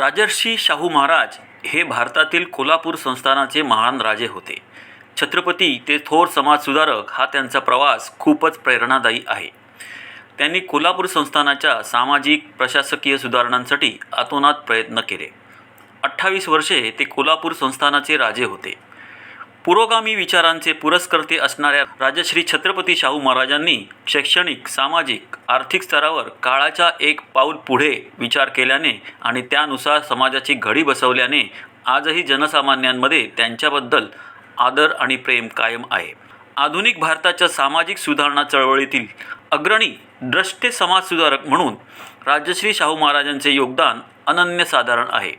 राजर्षी शाहू महाराज हे भारतातील कोल्हापूर संस्थानाचे महान राजे होते. छत्रपती ते थोर समाजसुधारक हा त्यांचा प्रवास खूपच प्रेरणादायी आहे. त्यांनी कोल्हापूर संस्थानाच्या सामाजिक प्रशासकीय सुधारणांसाठी अतोनात प्रयत्न केले. अठ्ठावीस वर्षे ते कोल्हापूर संस्थानाचे राजे होते. पुरोगामी विचारांचे पुरस्कर्ते असणाऱ्या राजश्री छत्रपती शाहू महाराजांनी शैक्षणिक सामाजिक आर्थिक स्तरावर काळाच्या एक पाऊल पुढे विचार केल्याने आणि त्यानुसार समाजाची घडी बसवल्याने आजही जनसामान्यांमध्ये त्यांच्याबद्दल आदर आणि प्रेम कायम आहे. आधुनिक भारताच्या सामाजिक सुधारणा चळवळीतील अग्रणी द्रष्टे समाजसुधारक म्हणून राजश्री शाहू महाराजांचे योगदान अनन्यसाधारण आहे.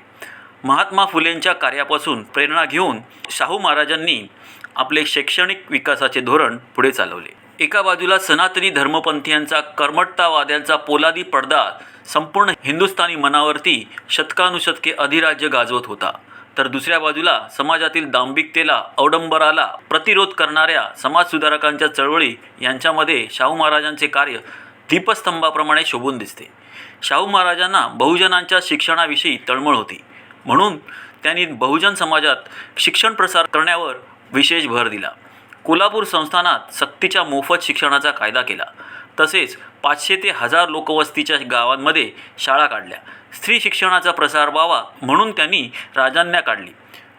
महात्मा फुलेंच्या कार्यापासून प्रेरणा घेऊन शाहू महाराजांनी आपले शैक्षणिक विकासाचे धोरण पुढे चालवले. एका बाजूला सनातनी धर्मपंथीयांचा कर्मठतावाद्यांचा पोलादी पडदा संपूर्ण हिंदुस्थानी मनावरती शतकानुशतके अधिराज्य गाजवत होता. तर दुसऱ्या बाजूला समाजातील दांभिकतेला अवडंबराला प्रतिरोध करणाऱ्या समाजसुधारकांच्या चळवळी यांच्यामध्ये शाहू महाराजांचे कार्य दीपस्तंभाप्रमाणे शोभून दिसते. शाहू महाराजांना बहुजनांच्या शिक्षणाविषयी तळमळ होती. म्हणून त्यांनी बहुजन समाजात शिक्षण प्रसार करण्यावर विशेष भर दिला. कोल्हापूर संस्थानात सक्तीच्या मोफत शिक्षणाचा कायदा केला. तसेच पाचशे ते हजार लोकवस्तीच्या गावांमध्ये शाळा काढल्या. स्त्री शिक्षणाचा प्रसार व्हावा म्हणून त्यांनी राजांना काढली.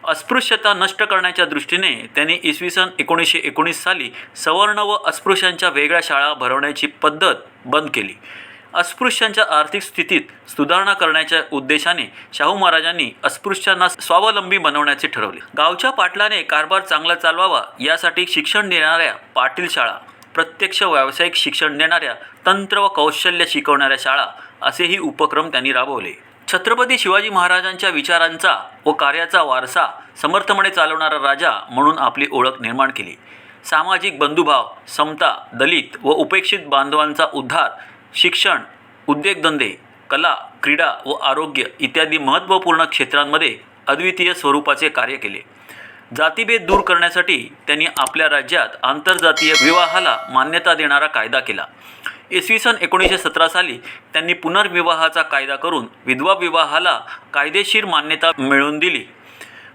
अस्पृश्यता नष्ट करण्याच्या दृष्टीने त्यांनी इसवी सन एकोणीसशे एकोणीस साली सवर्ण व अस्पृश्यांच्या वेगळ्या शाळा भरवण्याची पद्धत बंद केली. अस्पृश्यांच्या आर्थिक स्थितीत सुधारणा करण्याच्या उद्देशाने शाहू महाराजांनी अस्पृश्यांना स्वावलंबी बनवण्याचे ठरवले. गावच्या पाटलाने कारभार चांगला चालवावा यासाठी शिक्षण देणाऱ्या पाटील शाळा प्रत्यक्ष व्यावसायिक शिक्षण देणाऱ्या तंत्र व कौशल्य शिकवणाऱ्या शाळा असेही उपक्रम त्यांनी राबवले. छत्रपती शिवाजी महाराजांच्या विचारांचा व कार्याचा वारसा समर्थपणे चालवणारा राजा म्हणून आपली ओळख निर्माण केली. सामाजिक बंधुभाव समता दलित व उपेक्षित बांधवांचा उद्धार शिक्षण उद्योगधंदे कला क्रीडा व आरोग्य इत्यादी महत्त्वपूर्ण क्षेत्रांमध्ये अद्वितीय स्वरूपाचे कार्य केले. जातीभेद दूर करण्यासाठी त्यांनी आपल्या राज्यात आंतरजातीय विवाहाला मान्यता देणारा कायदा केला. इसवी सन एकोणीसशे सतरा साली त्यांनी पुनर्विवाहाचा कायदा करून विधवा विवाहाला कायदेशीर मान्यता मिळवून दिली.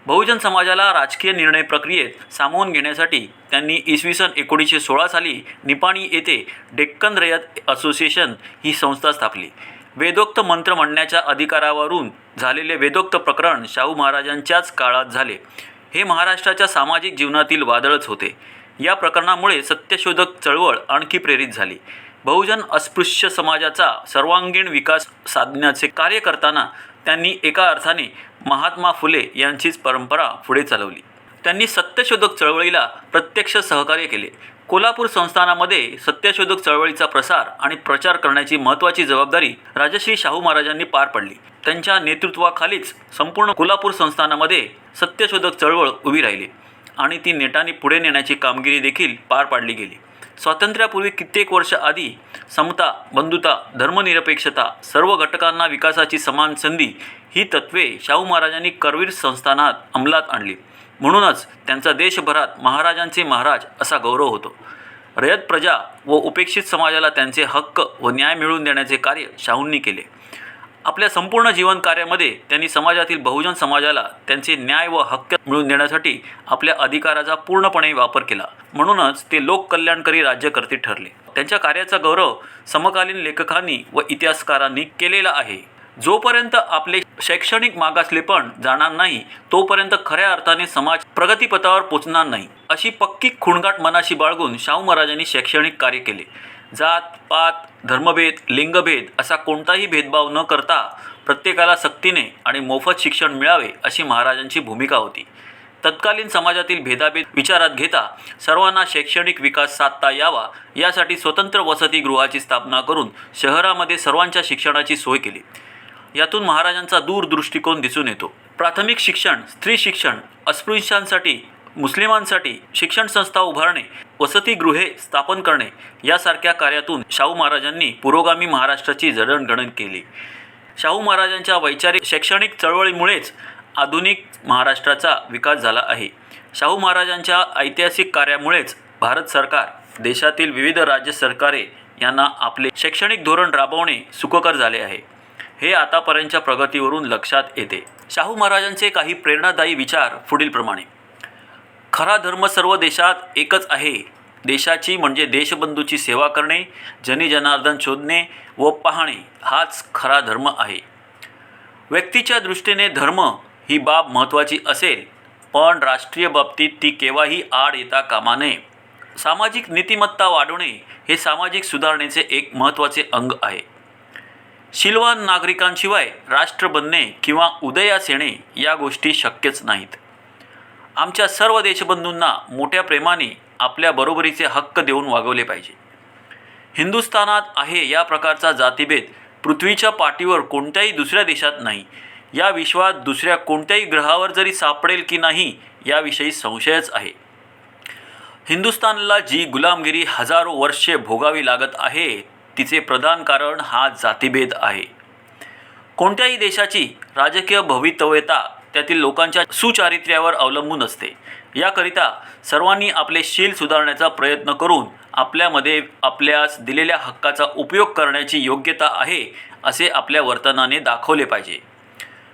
बहुजन समाजाला राजकीय निर्णय प्रक्रियेत सामावून घेण्यासाठी त्यांनी इसवी सन एकोणीसशे सोळा साली निपाणी येथे डेक्कन रयत असोसिएशन ही संस्था स्थापली. वेदोक्त मंत्र म्हणण्याच्या अधिकारावरून झालेले वेदोक्त प्रकरण शाहू महाराजांच्याच काळात झाले. हे महाराष्ट्राच्या सामाजिक जीवनातील वादळच होते. या प्रकरणामुळे सत्यशोधक चळवळ आणखी प्रेरित झाली. बहुजन अस्पृश्य समाजाचा सर्वांगीण विकास साधण्याचे कार्य करताना त्यांनी एका अर्थाने महात्मा फुले यांचीच परंपरा पुढे चालवली. त्यांनी सत्यशोधक चळवळीला प्रत्यक्ष सहकार्य केले. कोल्हापूर संस्थानामध्ये सत्यशोधक चळवळीचा प्रसार आणि प्रचार करण्याची महत्त्वाची जबाबदारी राजश्री शाहू महाराजांनी पार पडली. त्यांच्या नेतृत्वाखालीच संपूर्ण कोल्हापूर संस्थानामध्ये सत्यशोधक चळवळ उभी राहिली आणि ती नेटाने पुढे नेण्याची कामगिरी देखील पार पाडली गेली. स्वातंत्र्यापूर्वी कित्येक वर्ष आधी समता बंधुता धर्मनिरपेक्षता सर्व घटकांना विकासाची समान संधी ही तत्त्वे शाहू महाराजांनी करवीर संस्थानात अंमलात आणली. म्हणूनच त्यांचा देशभरात महाराजांचे महाराज असा गौरव होतो. रयत प्रजा व उपेक्षित समाजाला त्यांचे हक्क व न्याय मिळवून देण्याचे कार्य शाहूंनी केले. आपल्या संपूर्ण जीवन कार्यामध्ये त्यांनी समाजातील बहुजन समाजाला त्यांचे न्याय व हक्क मिळवून देण्यासाठी आपल्या अधिकाराचा पूर्णपणे वापर केला. म्हणूनच ते लोककल्याणकारी राज्यकर्ते ठरले. त्यांच्या कार्याचा गौरव समकालीन लेखकांनी व इतिहासकारांनी केलेला आहे. जोपर्यंत आपले शैक्षणिक मागासलेपण जाणार नाही तोपर्यंत खऱ्या अर्थाने समाज प्रगतीपथावर पोचणार नाही. अशी पक्की खुणगाट मनाशी बाळगून शाहू महाराजांनी शैक्षणिक कार्य केले. जात पात धर्मभेद लिंगभेद असा कोणताही भेदभाव न करता प्रत्येकाला सक्तीने आणि मोफत शिक्षण मिळावे अशी महाराजांची भूमिका होती. तत्कालीन समाजातील भेदाभेद विचारात घेता सर्वांना शैक्षणिक विकास साधता यावा यासाठी स्वतंत्र वसतिगृहाची स्थापना करून शहरामध्ये सर्वांच्या शिक्षणाची सोय केली. यातून महाराजांचा दूरदृष्टिकोन दिसून येतो. प्राथमिक शिक्षण स्त्री शिक्षण अस्पृश्यांसाठी मुस्लिमांसाठी शिक्षण संस्था उभारणे वसतिगृहे स्थापन करणे यासारख्या कार्यातून शाहू महाराजांनी पुरोगामी महाराष्ट्राची जडणघडण केली. शाहू महाराजांच्या वैचारिक शैक्षणिक चळवळीमुळेच आधुनिक महाराष्ट्राचा विकास झाला आहे. शाहू महाराजांच्या ऐतिहासिक कार्यामुळेच भारत सरकार देशातील विविध राज्य सरकारे यांना आपले शैक्षणिक धोरण राबवणे सुखकर झाले आहे. हे आतापर्यंतच्या प्रगतीवरून लक्षात येते. शाहू महाराजांचे काही प्रेरणादायी विचार पुढीलप्रमाणे. खरा धर्म सर्व देशात एकच आहे. देशाची म्हणजे देशबंधूची सेवा करणे जनी जनार्दन शोधणे व पाहणे हाच खरा धर्म आहे. व्यक्तीच्या दृष्टीने धर्म ही बाब महत्त्वाची असेल पण राष्ट्रीय बाबतीत ती केव्हाही आड येता कामा नये. सामाजिक नीतिमत्ता वाढवणे हे सामाजिक सुधारणेचे एक महत्त्वाचे अंग आहे. शिलवान नागरिकांशिवाय राष्ट्र बनणे किंवा उदयास येणे या गोष्टी शक्यच नाहीत. आमच्या सर्व देशबंधूंना मोठ्या प्रेमाने आपल्या बरोबरीचे हक्क देऊन वागवले पाहिजे. हिंदुस्थानात आहे या प्रकारचा जातीभेद पृथ्वीच्या पाठीवर कोणत्याही दुसऱ्या देशात नाही. या विश्वात दुसऱ्या कोणत्याही ग्रहावर जरी सापडेल की नाही याविषयी संशयच आहे. हिंदुस्थानला जी गुलामगिरी हजारो वर्षे भोगावी लागत आहे तिचे प्रधान कारण हा जातीभेद आहे. कोणत्याही देशाची राजकीय भवितव्यता त्यातील लोकांच्या सुचारित्र्यावर अवलंबून असते. याकरिता सर्वांनी आपले शील सुधारण्याचा प्रयत्न करून आपल्यामध्ये आपल्यास दिलेल्या हक्काचा उपयोग करण्याची योग्यता आहे असे आपल्या वर्तनाने दाखवले पाहिजे.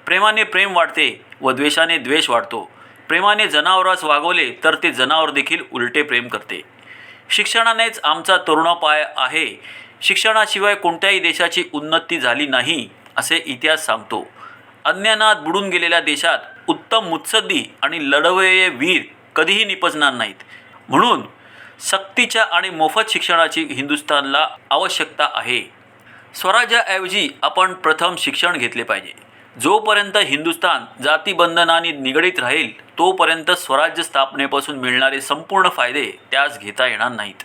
प्रेमाने प्रेम वाढते व द्वेषाने द्वेष वाढतो. प्रेमाने जनावरास वागवले तर ते जनावर देखील उलटे प्रेम करते. शिक्षणानेच आमचा तरुणापाय आहे. शिक्षणाशिवाय कोणत्याही देशाची उन्नती झाली नाही असे इतिहास सांगतो. अज्ञानात बुडून गेलेल्या देशात उत्तम मुत्सद्दी आणि लढवये वीर कधीही निपजणार नाहीत. म्हणून सक्तीच्या आणि मोफत शिक्षणाची हिंदुस्थानला आवश्यकता आहे. स्वराज्याऐवजी आपण प्रथम शिक्षण घेतले पाहिजे. जोपर्यंत हिंदुस्थान जातीबंधनाने निगडीत राहील तोपर्यंत स्वराज्य स्थापनेपासून मिळणारे संपूर्ण फायदे त्यास घेता येणार नाहीत.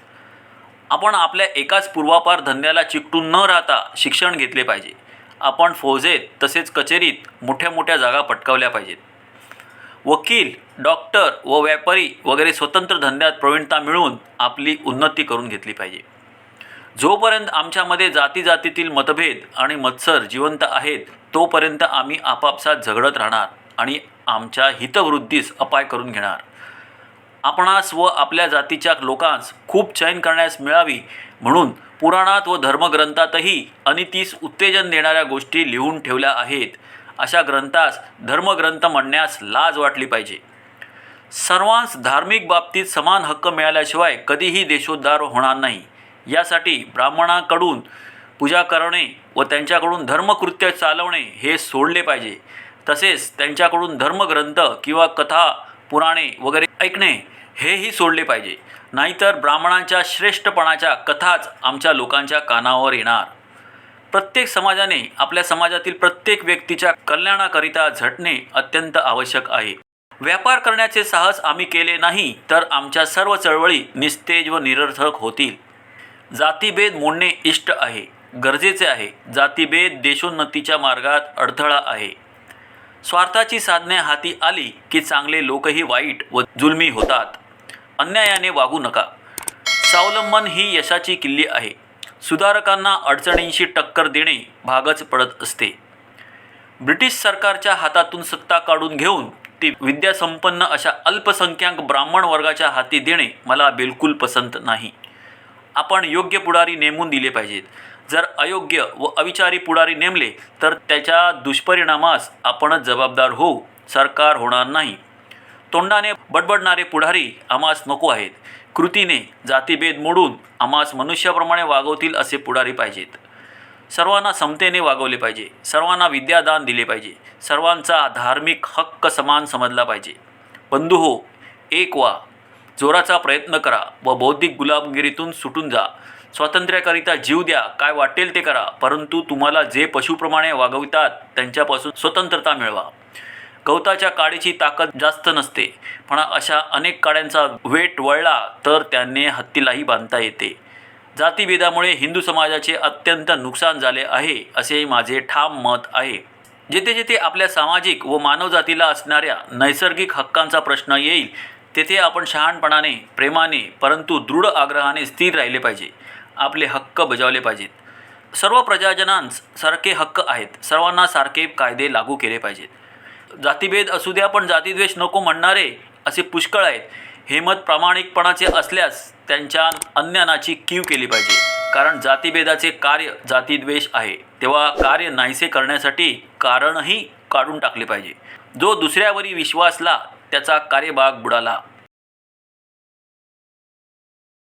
आपण आपल्या एकाच पूर्वापार धंद्याला चिकटून न राहता शिक्षण घेतले पाहिजे. आपण फौजेत तसेच कचेरीत मोठ्या मोठ्या जागा पटकावल्या पाहिजेत. वकील डॉक्टर व व्यापारी वगैरे स्वतंत्र धंद्यात प्रवीणता मिळवून आपली उन्नती करून घेतली पाहिजे. जोपर्यंत आमच्यामध्ये जाती जातीतील मतभेद आणि मत्सर जिवंत आहेत तोपर्यंत आम्ही आपापसात झगडत राहणार आणि आमच्या हितवृद्धीस अपाय करून घेणार. आपणास व आपल्या जातीच्या लोकांस खूप चैन करण्यास मिळावी म्हणून पुराणात व धर्मग्रंथातही अनितीस उत्तेजन देणाऱ्या गोष्टी लिहून ठेवल्या आहेत. अशा ग्रंथास धर्मग्रंथ म्हणण्यास लाज वाटली पाहिजे. सर्वांस धार्मिक बाबतीत समान हक्क मिळाल्याशिवाय कधीही देशोद्धार होणार नाही. यासाठी ब्राह्मणाकडून पूजा करणे व त्यांच्याकडून धर्मकृत्य चालवणे हे सोडले पाहिजे. तसेच त्यांच्याकडून धर्मग्रंथ किंवा कथा पुराणे वगैरे ऐकणे हेही सोडले पाहिजे. नाहीतर ब्राह्मणांच्या श्रेष्ठपणाच्या कथाच आमच्या लोकांच्या कानावर येणार. प्रत्येक समाजाने आपल्या समाजातील प्रत्येक व्यक्तीच्या कल्याणाकरिता झटणे अत्यंत आवश्यक आहे. व्यापार करण्याचे साहस आम्ही केले नाही तर आमच्या सर्व चळवळी निस्तेज व निरर्थक होतील. जातीभेद मोडणे इष्ट आहे. गरजेचे आहे. जातीभेद देशोन्नतीच्या मार्गात अडथळा आहे. स्वार्थाची साधने हाती आली की चांगले लोकही वाईट व जुलमी होतात. अन्यायाने वागू नका. स्वावलंबन ही यशाची किल्ली आहे. सुधारकांना अडचणींशी टक्कर देणे भागच पडत असते. ब्रिटिश सरकारच्या हातातून सत्ता काढून घेऊन ती विद्यासंपन्न अशा अल्पसंख्याक ब्राह्मण वर्गाच्या हाती देणे मला बिलकुल पसंत नाही. आपण योग्य पुढारी नेमून दिले पाहिजेत. जर अयोग्य व अविचारी पुढारी नेमले तर त्याच्या दुष्परिणामास आपणच जबाबदार होऊ. सरकार होणार नाही. तोंडाने बडबडणारे पुढारी आम्हास नको आहेत. कृतीने जातीभेद मोडून आम्हास मनुष्याप्रमाणे वागवतील असे पुढारी पाहिजेत. सर्वांना समतेने वागवले पाहिजे. सर्वांना विद्यादान दिले पाहिजे. सर्वांचा धार्मिक हक्क समान समजला पाहिजे. बंधू हो एक वा जोराचा प्रयत्न करा व बौद्धिक गुलामगिरीतून सुटून जा. स्वातंत्र्याकरिता जीव द्या. काय वाटेल ते करा. परंतु तुम्हाला जे पशुप्रमाणे वागवितात त्यांच्यापासून स्वतंत्रता मिळवा. गवताच्या काडीची ताकद जास्त नसते. पण अशा अनेक काड्यांचा वेट वळला तर त्यांनी हत्तीलाही बांधता येते. जातीभेदामुळे हिंदू समाजाचे अत्यंत नुकसान झाले आहे असे माझे ठाम मत आहे. जेथे जेथे आपल्या सामाजिक व मानवजातीला असणाऱ्या नैसर्गिक हक्कांचा प्रश्न येईल तेथे आपण शहाणपणाने प्रेमाने परंतु दृढ आग्रहाने स्थिर राहिले पाहिजे. आपले हक्क बजावले पाहिजेत. सर्व प्रजाजनांस सारखे हक्क आहेत. सर्वांना सारखे कायदे लागू केले पाहिजेत. जातीभेद असू द्या पण जातीद्वेष नको म्हणणारे असे पुष्कळ आहेत. हे मत प्रामाणिकपणाचे असल्यास त्यांच्या अन्यानाची कीव केली पाहिजे. कारण जातीभेदाचे कार्य जातीद्वेष आहे. तेव्हा कार्य नाहीसे करण्यासाठी कारणही काढून टाकले पाहिजे. जो दुसऱ्यावरी विश्वासला त्याचा कार्यभाग बुडाला.